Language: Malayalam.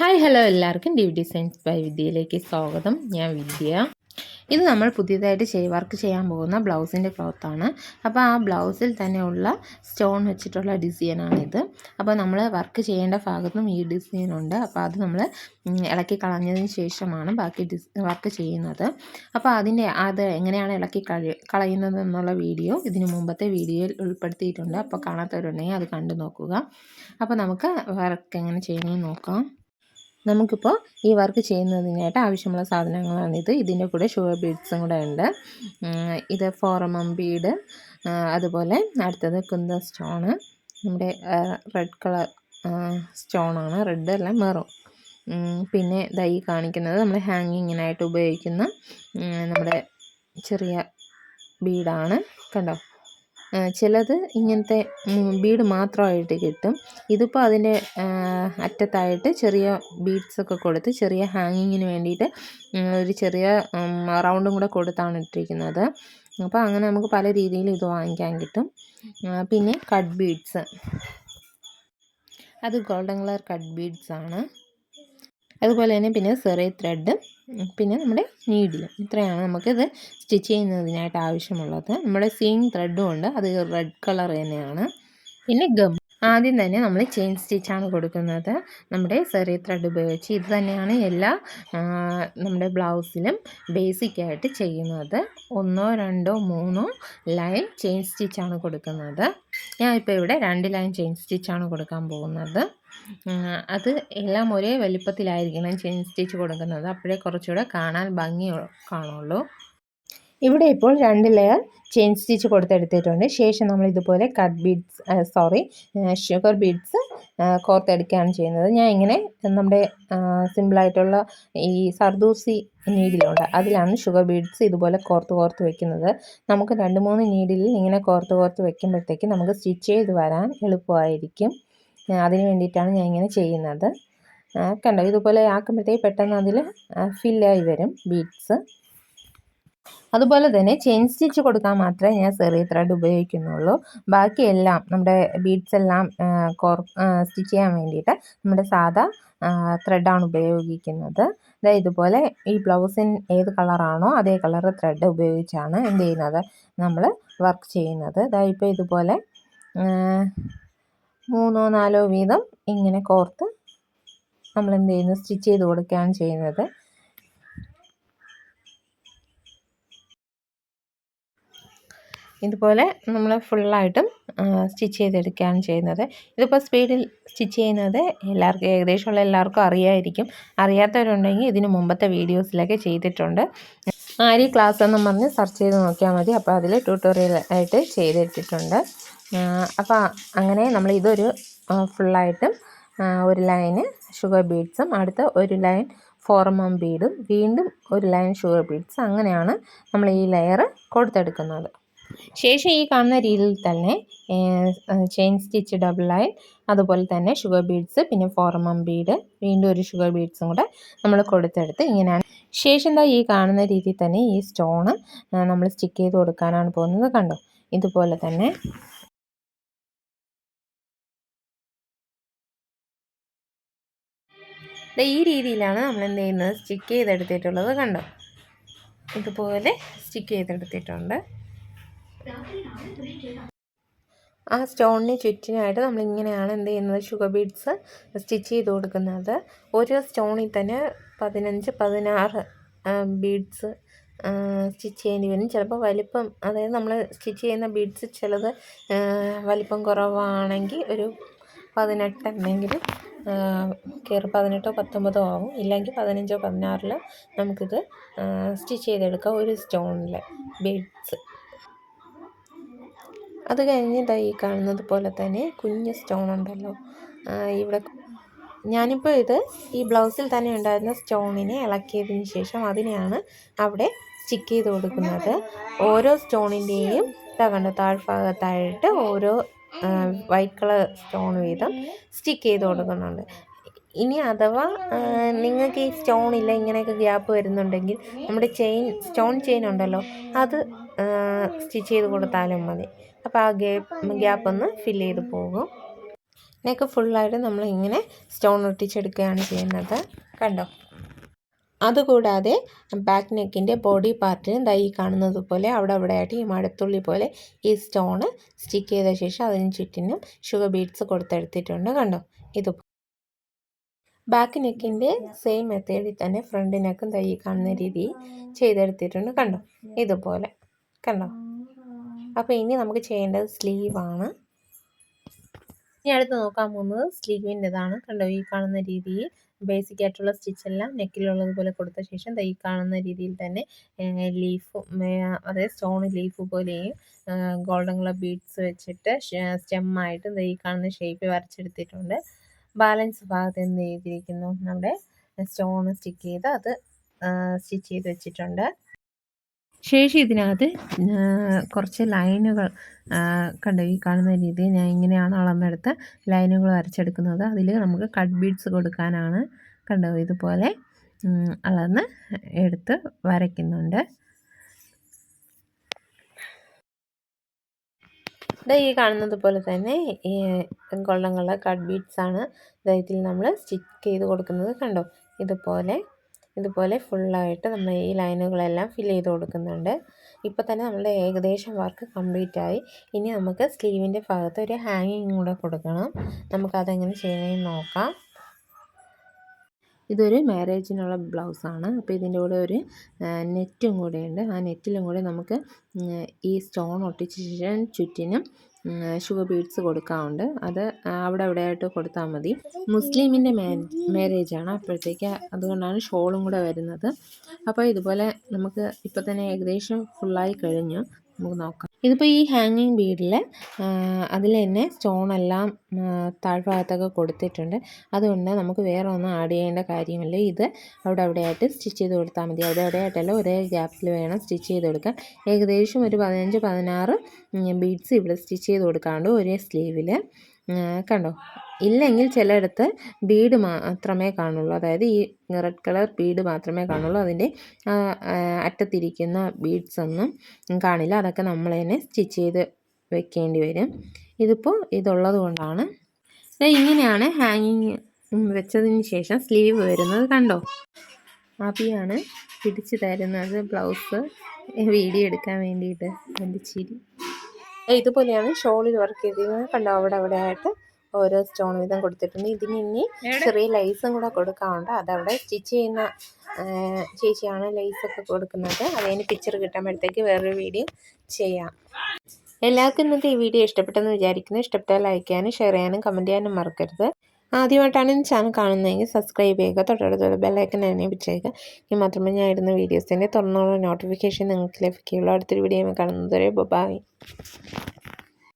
ഹായ് ഹലോ എല്ലാവർക്കും ഡി ഡിസൈൻസ് ബൈ വിദ്യയിലേക്ക് സ്വാഗതം. ഞാൻ വിദ്യ. ഇത് നമ്മൾ പുതിയതായിട്ട് ചെയ് വർക്ക് ചെയ്യാൻ പോകുന്ന ബ്ലൗസിന്റെ ക്ലോത്താണ് അപ്പോൾ ആ ബ്ലൗസിൽ തന്നെയുള്ള സ്റ്റോൺ വെച്ചിട്ടുള്ള ഡിസൈനാണിത് അപ്പോൾ നമ്മൾ വർക്ക് ചെയ്യേണ്ട ഭാഗത്തും ഈ ഡിസൈൻ ഉണ്ട്. അപ്പോൾ അത് നമ്മൾ ഇളക്കി കളഞ്ഞതിന് ശേഷമാണ് ബാക്കി വർക്ക് ചെയ്യുന്നത്. അപ്പോൾ അതിന്റെ അത് എങ്ങനെയാണ് ഇളക്കി കളയുന്നത് എന്നുള്ള വീഡിയോ ഇതിനു മുമ്പത്തെ വീഡിയോയിൽ ഉൾപ്പെടുത്തിയിട്ടുണ്ട്. അപ്പോൾ കാണാത്തവരുണ്ടെങ്കിൽ അത് കണ്ടു നോക്കുക. അപ്പോൾ നമുക്ക് വർക്ക് എങ്ങനെ ചെയ്യണമെന്ന് നോക്കാം. നമുക്കിപ്പോൾ ഈ വർക്ക് ചെയ്യുന്നതിനായിട്ട് ആവശ്യമുള്ള സാധനങ്ങളാണിത് ഇതിന്റെ കൂടെ ഷുഗർ ബീഡ്സും കൂടെ ഉണ്ട്. ഇത് ഫോറമം ബീഡ് അതുപോലെ അടുത്തത് കുന്ത സ്റ്റോണ് നമ്മുടെ റെഡ് കളർ സ്റ്റോണാണ് റെഡ് അല്ല മെറൂൺ പിന്നെ ദൈ കാണിക്കുന്നത് നമ്മൾ ഹാങ്ങിങ്ങിനായിട്ട് ഉപയോഗിക്കുന്ന നമ്മുടെ ചെറിയ ബീഡാണ്. കണ്ടോ? ചിലത് ഇങ്ങനത്തെ ബീഡ് മാത്രമായിട്ട് കിട്ടും. ഇതിപ്പോൾ അതിന്റെ അറ്റത്തായിട്ട് ചെറിയ ബീഡ്സൊക്കെ കൊടുത്ത് ചെറിയ ഹാങ്ങിങ്ങിന് വേണ്ടിയിട്ട് ഒരു ചെറിയ റൗണ്ടും കൂടെ കൊടുത്താണ് ഇട്ടിരിക്കുന്നത്. അപ്പോൾ അങ്ങനെ നമുക്ക് പല രീതിയിൽ ഇത് വാങ്ങിക്കാൻ കിട്ടും. പിന്നെ കട്ട് ബീഡ്സ്. അത് ഗോൾഡൻ കളർ കട്ട് ബീഡ്സ് ആണ്. അതുപോലെ തന്നെ പിന്നെ സെറി ത്രെഡ് പിന്നെ നമ്മുടെ നീഡിലും ഇത്രയാണ് നമുക്കിത് സ്റ്റിച്ച് ചെയ്യുന്നതിനായിട്ട് ആവശ്യമുള്ളത്. നമ്മുടെ സീം ത്രെഡും ഉണ്ട്. അത് റെഡ് കളർ തന്നെയാണ്. പിന്നെ ഗം ആദ്യം തന്നെ നമ്മൾ ചെയിൻ സ്റ്റിച്ചാണ് കൊടുക്കുന്നത്. നമ്മുടെ സെറി ത്രെഡ് ഉപയോഗിച്ച്. ഇത് തന്നെയാണ് എല്ലാ നമ്മുടെ ബ്ലൗസിലും ബേസിക്കായിട്ട് ചെയ്യുന്നത്. ഒന്നോ രണ്ടോ മൂന്നോ ലൈൻ ചെയിൻ സ്റ്റിച്ചാണ് കൊടുക്കുന്നത്. ഞാൻ ഇപ്പോൾ ഇവിടെ രണ്ട് ലൈൻ ചെയിൻ സ്റ്റിച്ചാണ് കൊടുക്കാൻ പോകുന്നത്. അത് എല്ലാം ഒരേ വലിപ്പത്തിലായിരിക്കണം ചെയിൻ സ്റ്റിച്ച് കൊടുക്കുന്നത്. അപ്പോഴേ കുറച്ചുകൂടെ കാണാൻ ഭംഗി കാണുള്ളൂ. ഇവിടെ ഇപ്പോൾ രണ്ട് ലെയർ ചെയിൻ സ്റ്റിച്ച് കൊടുത്തെടുത്തിട്ടുണ്ട്. ശേഷം നമ്മൾ ഇതുപോലെ cut beads sorry sugar beads കോർത്തെടുക്കുകയാണ് ചെയ്യുന്നത്. ഞാൻ ഇങ്ങനെ നമ്മുടെ സിമ്പിളായിട്ടുള്ള ഈ സർദൂസി നീഡിലുണ്ട്. അതിലാണ് ഷുഗർ ബീഡ്സ് ഇതുപോലെ കോർത്ത് കോർത്ത് വെക്കുന്നത്. നമുക്ക് രണ്ട് മൂന്ന് നീഡിലിൽ ഇങ്ങനെ കോർത്ത് കോർത്ത് വെക്കുമ്പോഴത്തേക്ക് നമുക്ക് സ്റ്റിച്ച് ചെയ്ത് വരാൻ എളുപ്പമായിരിക്കും. അതിന് വേണ്ടിയിട്ടാണ് ഞാൻ ഇങ്ങനെ ചെയ്യുന്നത്. കണ്ടോ ഇതുപോലെ ആക്കുമ്പോഴത്തേക്ക് പെട്ടെന്ന് അതിൽ ഫില്ലായി വരും ബീഡ്സ് അതുപോലെ തന്നെ ചെയിൻ സ്റ്റിച്ച് കൊടുക്കാൻ മാത്രമേ ഞാൻ ചെറിയ ത്രെഡ് ഉപയോഗിക്കുന്നുള്ളൂ. ബാക്കിയെല്ലാം നമ്മുടെ ബീഡ്സ് എല്ലാം കോർ സ്റ്റിച്ച് ചെയ്യാൻ വേണ്ടിയിട്ട് നമ്മുടെ സാധാ ത്രെഡാണ് ഉപയോഗിക്കുന്നത്. അതായത് ഇതുപോലെ ഈ ബ്ലൗസിന് ഏത് കളറാണോ അതേ കളർ ത്രെഡ് ഉപയോഗിച്ചാണ് എന്ത് ചെയ്യുന്നത്? നമ്മൾ വർക്ക് ചെയ്യുന്നത്. അതായത് ഇപ്പോൾ ഇതുപോലെ മൂന്നോ നാലോ വീതം ഇങ്ങനെ കോർത്ത് നമ്മൾ എന്ത് ചെയ്യുന്നു സ്റ്റിച്ച് ചെയ്ത് കൊടുക്കുകയാണ് ചെയ്യുന്നത്. ഇതുപോലെ നമ്മൾ ഫുള്ളായിട്ടും സ്റ്റിച്ച് ചെയ്തെടുക്കുകയാണ് ചെയ്യുന്നത്. ഇതിപ്പോൾ സ്പീഡിൽ സ്റ്റിച്ച് ചെയ്യുന്നത് എല്ലാവർക്കും ഏകദേശമുള്ള എല്ലാവർക്കും അറിയായിരിക്കും. അറിയാത്തവരുണ്ടെങ്കിൽ ഇതിന് മുമ്പത്തെ വീഡിയോസിലൊക്കെ ചെയ്തിട്ടുണ്ട്. ആരി ക്ലാസ് എന്ന് പറഞ്ഞ് സെർച്ച് ചെയ്ത് നോക്കിയാൽ മതി. അപ്പോൾ അതിൽ ട്യൂട്ടോറിയൽ ആയിട്ട് ചെയ്തെടുത്തിട്ടുണ്ട്. അപ്പോൾ അങ്ങനെ നമ്മൾ ഇതൊരു ഫുള്ളായിട്ടും ഒരു ലൈന് ഷുഗർ ബീഡ്സും അടുത്ത ഒരു ലൈൻ ഫോർമം ബീഡും വീണ്ടും ഒരു ലൈൻ ഷുഗർ ബീഡ്സ് അങ്ങനെയാണ് നമ്മൾ ഈ ലെയർ കൊടുത്തെടുക്കുന്നത്. ശേഷം ഈ കാണുന്ന രീതിയിൽ തന്നെ ചെയിൻ സ്റ്റിച്ച് ഡബിൾ ലൈൻ അതുപോലെ തന്നെ ഷുഗർ ബീഡ്സ് പിന്നെ ഫോർമം ബീഡ് വീണ്ടും ഒരു ഷുഗർ ബീഡ്സും കൂടെ നമ്മൾ കൊടുത്തെടുത്ത് ഇങ്ങനെയാണ്. ശേഷം എന്താ ഈ കാണുന്ന രീതിയിൽ തന്നെ ഈ സ്റ്റോണ് നമ്മൾ സ്റ്റിക്ക് ചെയ്ത് കൊടുക്കാനാണ് പോകുന്നത്. കണ്ടോ? ഇതുപോലെ തന്നെ ഈ രീതിയിലാണ് നമ്മൾ എന്ത് ചെയ്യുന്നത് സ്റ്റിക്ക് ചെയ്തെടുത്തിട്ടുള്ളത് കണ്ടോ? ഇതുപോലെ സ്റ്റിക്ക് ചെയ്തെടുത്തിട്ടുണ്ട്. ആ സ്റ്റോണിന് ചുറ്റിനായിട്ട് നമ്മളിങ്ങനെയാണ് എന്ത് ചെയ്യുന്നത് ഷുഗർ ബീഡ്സ് സ്റ്റിച്ച് ചെയ്ത് കൊടുക്കുന്നത്. ഓരോ സ്റ്റോണിൽ തന്നെ പതിനഞ്ച് പതിനാറ് ബീഡ്സ് സ്റ്റിച്ച് ചെയ്യേണ്ടി വരും. ചിലപ്പോൾ വലിപ്പം അതായത് നമ്മൾ സ്റ്റിച്ച് ചെയ്യുന്ന ബീഡ്സ് ചിലത് വലിപ്പം കുറവാണെങ്കിൽ ഒരു പതിനെട്ട് എന്തെങ്കിലും കയറി പതിനെട്ടോ പത്തൊമ്പതോ ആവും. ഇല്ലെങ്കിൽ പതിനഞ്ചോ പതിനാറിൽ നമുക്കിത് സ്റ്റിച്ച് ചെയ്തെടുക്കാം. ഒരു സ്റ്റോണിൽ ബീഡ്സ്. അത് കഴിഞ്ഞ് ഈ കാണുന്നത് പോലെ തന്നെ കുഞ്ഞ് സ്റ്റോൺ ഉണ്ടല്ലോ ഇവിടെ ഞാനിപ്പോൾ ഇത് ഈ ബ്ലൗസിൽ തന്നെ ഉണ്ടായിരുന്ന സ്റ്റോണിനെ ഇളക്കിയതിന് ശേഷം അതിനെയാണ് അവിടെ സ്റ്റിക്ക് ചെയ്ത് കൊടുക്കുന്നത്. ഓരോ സ്റ്റോണിന്റെയും കണ്ടോ താഴ്ഭാഗത്തായിട്ട് ഓരോ വൈറ്റ് കളർ സ്റ്റോൺ വീതം സ്റ്റിക്ക് ചെയ്ത് കൊടുക്കുന്നുണ്ട്. ഇനി അഥവാ നിങ്ങൾക്ക് ഈ സ്റ്റോൺ ഇല്ല ഇങ്ങനെയൊക്കെ ഗ്യാപ്പ് വരുന്നുണ്ടെങ്കിൽ നമ്മുടെ ചെയിൻ സ്റ്റോൺ ചെയിൻ ഉണ്ടല്ലോ അത് സ്റ്റിച്ച് ചെയ്ത് കൊടുത്താലും മതി. അപ്പോൾ ആ ഗ്യാപ്പ് ഗ്യാപ്പ് ഒന്ന് ഫില്ല് ചെയ്ത് പോകും. ഇതിനൊക്കെ ഫുള്ളായിട്ട് നമ്മൾ ഇങ്ങനെ സ്റ്റോൺ ഒട്ടിച്ചെടുക്കുകയാണ് ചെയ്യുന്നത്. കണ്ടോ? അതുകൂടാതെ ബാക്ക് നെക്കിന്റെ ബോഡി പാർട്ടിന് ദൈ കാണുന്നത് പോലെ അവിടെ അവിടെ ആയിട്ട് ഈ മഴത്തുള്ളി പോലെ ഈ സ്റ്റോണ് സ്റ്റിക്ക് ചെയ്ത ശേഷം അതിന് ചുറ്റിനും ഷുഗർ ബീഡ്സ് കൊടുത്തെടുത്തിട്ടുണ്ട് കണ്ടോ? ഇത് ബാക്ക് നെക്കിന്റെ സെയിം മെത്തേഡിൽ തന്നെ ഫ്രണ്ട് നെക്കും തൈ കാണുന്ന രീതി ചെയ്തെടുത്തിട്ടുണ്ട് കണ്ടോ? ഇതുപോലെ കണ്ടോ? അപ്പോൾ ഇനി നമുക്ക് ചെയ്യേണ്ടത് സ്ലീവാണ് ഇനി അടുത്ത് നോക്കാൻ പോകുന്നത് സ്ലീവിന്റെതാണ് കണ്ടോ? ഈ കാണുന്ന രീതിയിൽ ബേസിക് ആയിട്ടുള്ള സ്റ്റിച്ച് സ്റ്റിച്ചെല്ലാം നെക്കിലുള്ളതുപോലെ കൊടുത്ത ശേഷം ഈ കാണുന്ന രീതിയിൽ തന്നെ ലീഫ് അതായത് സ്റ്റോൺ ലീഫ് പോലെയും ഗോൾഡൻ കളർ ബീഡ്സ് വെച്ചിട്ട് സ്റ്റെമ്മായിട്ട് ഈ കാണുന്ന ഷേപ്പ് വരച്ചെടുത്തിട്ടുണ്ട്. ബാലൻസ് ഭാഗത്ത് എന്ത് ചെയ്തിരിക്കുന്നു? നമ്മുടെ സ്റ്റോൺ സ്റ്റിക്ക് ചെയ്ത് അത് സ്റ്റിച്ച് ചെയ്ത് വെച്ചിട്ടുണ്ട്. ശേഷം ഇതിനകത്ത് കുറച്ച് ലൈനുകൾ കണ്ടോ? ഈ കാണുന്ന രീതിയിൽ ഞാൻ ഇങ്ങനെയാണ് അളന്നെടുത്ത് ലൈനുകൾ വരച്ചെടുക്കുന്നത്. അതിൽ നമുക്ക് കട്ട് ബീഡ്സ് കൊടുക്കാനാണ് കണ്ടോ? ഇതുപോലെ അളന്ന് എടുത്ത് വരയ്ക്കുന്നുണ്ട്. ഈ കാണുന്നത് പോലെ തന്നെ ഈ കളർ കട്ട് ബീഡ്സ് ആണ് ഇതിൽ നമ്മൾ സ്റ്റിച്ച് ചെയ്ത് കൊടുക്കുന്നത് കണ്ടോ? ഇതുപോലെ ഇതുപോലെ ഫുള്ളായിട്ട് നമ്മൾ ഈ ലൈനുകളെല്ലാം ഫിൽ ചെയ്ത് കൊടുക്കുന്നുണ്ട്. ഇപ്പോൾ തന്നെ നമ്മുടെ ഏകദേശം വർക്ക് കംപ്ലീറ്റ് ആയി ഇനി നമുക്ക് സ്ലീവിന്റെ ഭാഗത്ത് ഒരു ഹാങ്ങിങ് കൂടെ കൊടുക്കണം. നമുക്കതെങ്ങനെ ചെയ്യണമെന്ന് നോക്കാം. ഇതൊരു മാരേജിനുള്ള ബ്ലൗസാണ്. അപ്പോൾ ഇതിന്റെ കൂടെ ഒരു നെറ്റും കൂടെ ഉണ്ട്. ആ നെറ്റിലും കൂടെ നമുക്ക് ഈ സ്റ്റോൺ ഒട്ടിച്ച ശേഷം ചുറ്റിനും ഷുഗർ ബീഡ്സ് കൊടുക്കാറുണ്ട്. അത് അവിടെ അവിടെ ആയിട്ട് കൊടുത്താൽ മതി. മുസ്ലിമിന്റെ മാരേജ് ആണ്. അപ്പോഴത്തേക്ക് അതുകൊണ്ടാണ് ഷോളും കൂടെ വരുന്നത്. അപ്പോൾ ഇതുപോലെ നമുക്ക് ഇപ്പോൾ തന്നെ ഏകദേശം ഫുള്ളായി കഴിഞ്ഞു. നമുക്ക് നോക്കാം. ഇതിപ്പോൾ ഈ ഹാങ്ങിങ് ബീഡിൽ അതിൽ തന്നെ സ്റ്റോണെല്ലാം താഴ്ഭാഗത്തൊക്കെ കൊടുത്തിട്ടുണ്ട്. അതുകൊണ്ട് നമുക്ക് വേറെ ഒന്നും ആഡ് ചെയ്യേണ്ട കാര്യമില്ല. ഇത് അവിടെ അവിടെയായിട്ട് സ്റ്റിച്ച് ചെയ്ത് കൊടുത്താൽ മതി. അവിടെ അവിടെയായിട്ടല്ല ഒരേ ഗ്യാപ്പിൽ വേണം സ്റ്റിച്ച് ചെയ്ത് കൊടുക്കാൻ. ഏകദേശം ഒരു പതിനഞ്ച് പതിനാറ് ബീഡ്സ് ഇവിടെ സ്റ്റിച്ച് ചെയ്ത് കൊടുക്കാണ്ട് ഒരേ സ്ലീവിൽ കണ്ടോ. ഇല്ലെങ്കിൽ ചിലയിടത്ത് ബീഡ് മാത്രമേ കാണുള്ളൂ. അതായത് ഈ റെഡ് കളർ ബീഡ് മാത്രമേ കാണുള്ളൂ. അതിന്റെ അറ്റത്തിരിക്കുന്ന ബീഡ്സ് ഒന്നും കാണില്ല. അതൊക്കെ നമ്മൾ തന്നെ സ്റ്റിച്ച് ചെയ്ത് വെക്കേണ്ടി വരും. ഇതിപ്പോൾ ഇതുള്ളത് കൊണ്ടാണ്. ഇങ്ങനെയാണ് ഹാങ്ങിങ് വെച്ചതിന് ശേഷം സ്ലീവ് വരുന്നത് കണ്ടോ? അബിയാണ് പിടിച്ചു തരുന്നത് ബ്ലൗസ്. വീഡിയോ എടുക്കാൻ വേണ്ടിയിട്ട് എന്റെ ചിരി. ഇതുപോലെയാണ് ഷോളിൽ വർക്ക് ചെയ്തിരിക്കുന്നത് കണ്ടോ അവിടെ അവിടെ ആയിട്ട് ഓരോ സ്റ്റോൺ വീതം കൊടുത്തിട്ടുണ്ട്. ഇതിന് ഇനി ചെറിയ ലൈസും കൂടെ കൊടുക്കാറുണ്ട് അതവിടെ സ്റ്റിച്ച് ചെയ്യുന്ന ചേച്ചിയാണ് ലൈസൊക്കെ കൊടുക്കുന്നത്. അതിന് പിക്ചർ കിട്ടുമ്പോഴത്തേക്ക് വേറൊരു വീഡിയോ ചെയ്യാം. എല്ലാവർക്കും ഇന്നത്തെ ഈ വീഡിയോ ഇഷ്ടപ്പെട്ടെന്ന് വിചാരിക്കുന്നു. ഇഷ്ടപ്പെട്ടാൽ ലൈക്ക് ചെയ്യാനും ഷെയർ ചെയ്യാനും കമന്റ് ചെയ്യാനും മറക്കരുത്. ആദ്യമായിട്ടാണ് ഈ ചാനൽ കാണുന്നതെങ്കിൽ സബ്സ്ക്രൈബ് ചെയ്യുക. തൊട്ടടുത്തുള്ള ബെല്ലൈക്കൻ എനേബിൾ ഈ മാത്രമേ ഞാൻ ഇടുന്ന വീഡിയോസിന്റെ തുറന്നുള്ള നോട്ടിഫിക്കേഷൻ നിങ്ങൾക്ക് ലഭിക്കുകയുള്ളൂ. അടുത്തൊരു വീഡിയോ കാണുന്നതുവരെ വരെ ബൈ